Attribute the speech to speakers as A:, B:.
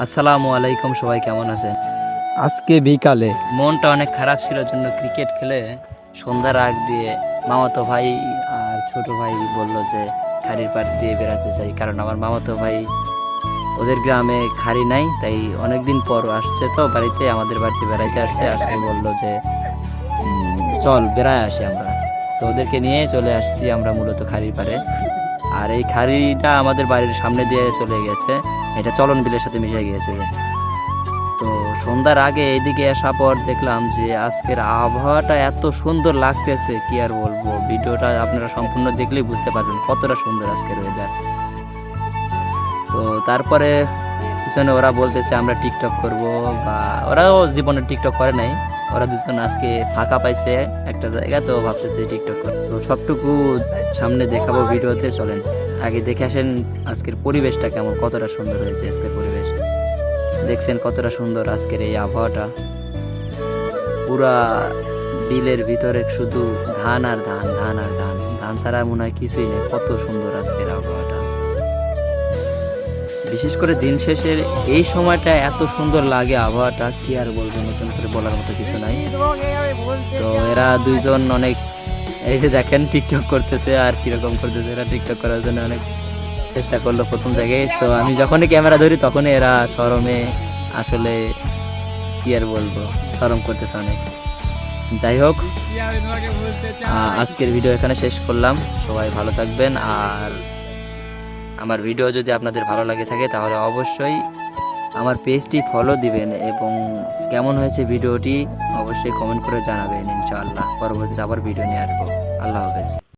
A: আসসালামু আলাইকুম সবাই কেমন আছেন?
B: আজকে বিকালে।
A: মনটা অনেক খারাপ ছিল জন্য ক্রিকেট খেলে সন্ধ্যার আগ দিয়ে মামাতো ভাই আর ছোট ভাই বলল যে খাড়ির পাড় দিয়ে বেড়াতে চাই কারণ আমার মামাতো ভাই ওদের গ্রামে খাড়ি নাই তাই অনেকদিন পর আসছে তো বাড়িতে আমাদের বাড়িতে বেড়াইতে আসছে আসলে বলল যে চল বেড়ায় আসি আমরা। তো ওদেরকে নিয়ে চলে আসছি আমরা মূলত খাড়ির পাড়ে। আর এই খাড়িটা আমাদের বাড়ির সামনে দিয়ে চলে গেছে। এটা চলন বিলের সাথে মিশে গিয়েছে। তো সন্ধ্যার আগে এইদিকে আসা পর দেখলাম যে আজকের আবহাওয়াটা এত সুন্দর লাগতেছে, কি আর বলব? ভিডিওটা আপনারা সম্পূর্ণ দেখলেই বুঝতে পারবেন কতটা সুন্দর আজকের ওয়েদার তো তারপরে পিছনে ওরা বলতেছে, আমরা টিকটক করব বা ওরাও জীবনে টিকটক করে নাই। ওরা দুজন আজকে ফাঁকা পাইছে একটা জায়গা, তো ভাবতেছে টিকটক করে তো সবটুকু সামনে দেখাবো ভিডিওতে, চলেন। আগে দেখে আসেন আজকের পরিবেশটা কেমন, কতটা সুন্দর হয়েছে আজকের পরিবেশ। দেখছেন কতটা সুন্দর আজকের এই আবহাওয়াটা। পুরা বিলের ভিতরে শুধু ধান আর ধান ধান আর ধান। ধান ছাড়া মনে হয় কিছুই নেই, কত সুন্দর আজকের আবহাওয়াটা বিশেষ করে দিন শেষের এই সময়টা এত সুন্দর লাগে আবহাওয়াটা, কি আর বলব, নতুন করে বলার মতো কিছু নাই। তো এরা দুইজন অনেক, এই যে দেখেন টিকটক করতেছে আর কীরকম করতেছে, এরা টিকটক করার জন্য অনেক চেষ্টা করল প্রথম জায়গায় তো আমি যখনই ক্যামেরা ধরি, তখনই এরা শরমে আসলে, কি আর বলব শরম করতেছে অনেক। যাই হোক আজকের ভিডিও এখানে শেষ করলাম। সবাই ভালো থাকবেন, আর আমার ভিডিও যদি আপনাদের ভালো লাগে থাকে, তাহলে অবশ্যই আমার পেজটি ফলো দিবেন এবং কেমন হয়েছে ভিডিওটি অবশ্যই কমেন্ট করে জানাবেন, ইনশাআল্লাহ। পরবর্তীতে আবার ভিডিও নিয়ে আসব। আল্লাহ হাফেজ।